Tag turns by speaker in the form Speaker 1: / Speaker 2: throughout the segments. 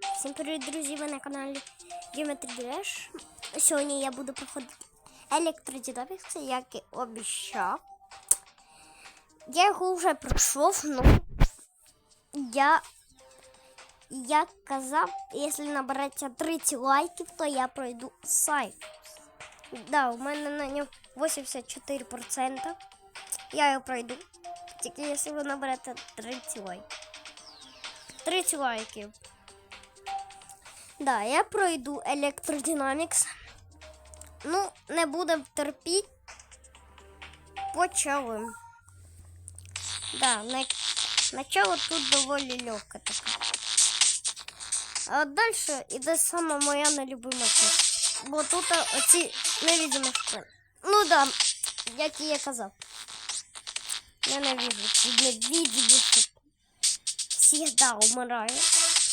Speaker 1: Всім привіт, друзі! Ви на каналі Geometry Dash. Сьогодні я буду проходити електродинамікс, як і обіцяв. Я його вже пройшов, ну я, я казав, якщо набереться 30 лайків, то я пройду сайт. Да, у мене на ньому 84%. Я його пройду. Тільки якщо ви наберете 30 лайків. 30 лайків. Да, я пройду Electrodynamics. Ну, не будемо терпіти. Почали. Да, на... начало тут доволі легке таке. А далі іде сама моя нелюбима часть. Бо тут оці невидимі шпини. Ну да, як і я казав. Я ненавижу ці невидимі шпини. Всегда умираю.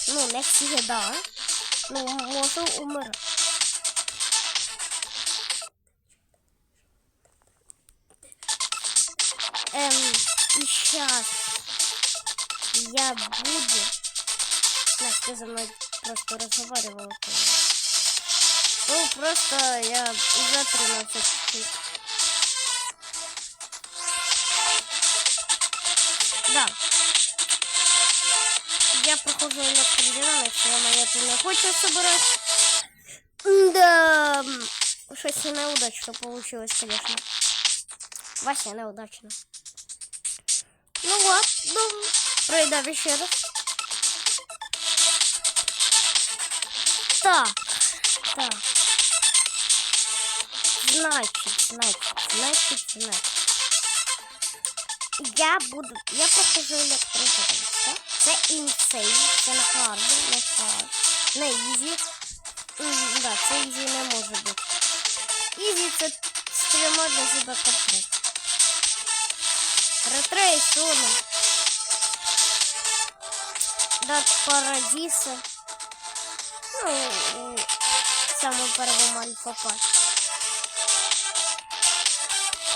Speaker 1: Ну, не всегда. Ну, можу умирати. Эм, и сейчас я буду... Настя за мной просто разговаривала. Ну, просто я уже 13 чуть. Да. Я прохожу электродинамикс, я монеты не хочу собирать. Да, щось неудачно получилось, конечно. Вася неудачно. Ну ладно, пройдем еще раз. Так, так. Значит, значит, значит, значит. Я буду, я прохожу електродинамикс, так? Це інсейн, це на харді, не хард, на ізі. М, Да, це ізі не може бути. Ізі це з трьома для себе портрет. Ретрей соном. Дат Парадіса. Ну, у самому первому альфа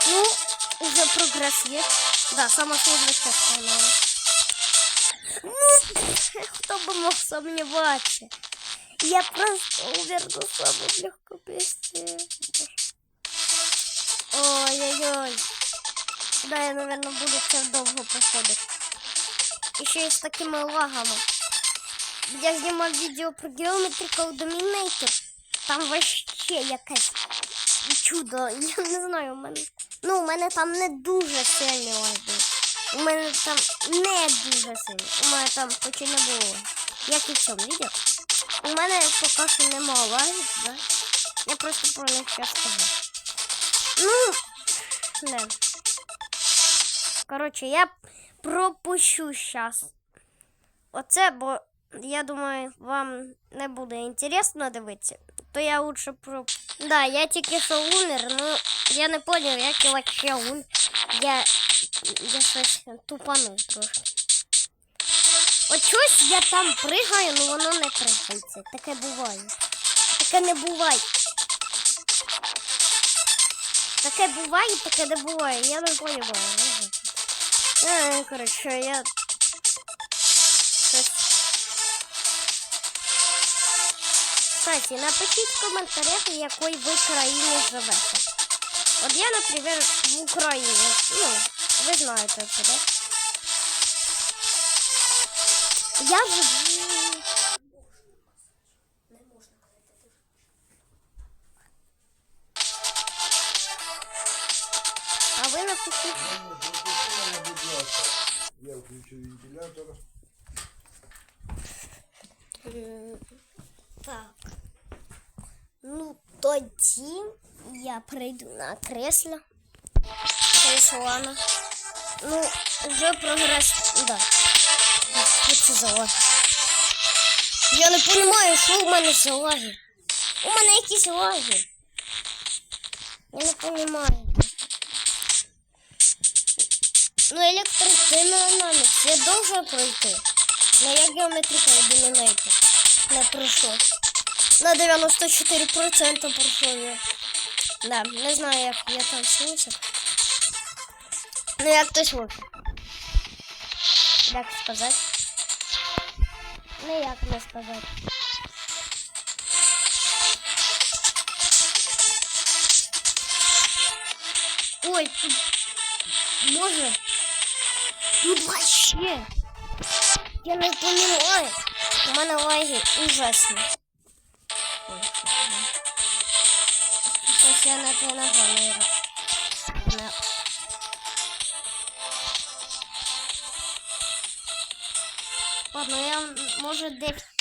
Speaker 1: Ну, уже прогресс есть. Да, сложная часть канала. Ну, кто бы мог сомневаться. Я просто уверну самым легком месте. Ой-ой-ой. Да, я, наверное, буду це довго проходити. І ще й з такими лагами. Я знімав відео про Geometry Code Dominator. Там вообще якесь чудо. Я не знаю, у мене. Ну, у мене там не дуже сильні лаги. У мене там не дуже сильні. У мене там хоч не було. Як і в цьому відео. У мене поки що нема лагів, да? Я просто про них зараз скажу. Ну, не. Коротше, я пропущу зараз. Оце, бо я думаю, вам не буде інтересно дивитися. То я лучше про. Да, я тільки що умер, ну я не поняв, як я вообще умер. Я. Я щось тупанув трошки. От щось я там пригаю, ну воно не пригається. Таке буває. Таке не буває. Таке буває, таке не буває. Я не понимаю. Е, коротше, я. Кстати, напишіть в коментарях, в якій ви країні живете. От я, наприклад, в Україні. Ну, ви знаєте це, да? Я живу. А ви напишіть.
Speaker 2: Я включу вентилятор.
Speaker 1: Так. Ну, тоді я прийду на кресло. Кресло. Ну, вже прогрес. Да. Це за лаги? Я не розумію, що у мене за. У мене якісь лаги. Я не розумію. Ну, електродинамікс я должен пройти. Но я геометрика Dominator не пройшло. На 94% пройшло я. Да, не знаю, як я там снився. Ну, як хтось може. Як сказати? Ніяк не сказати. Ой, тут може. Тут вообще. Я не понимаю. У мене лаги ужасні. Щось я не те нагонила. Не. Ладно, я може десь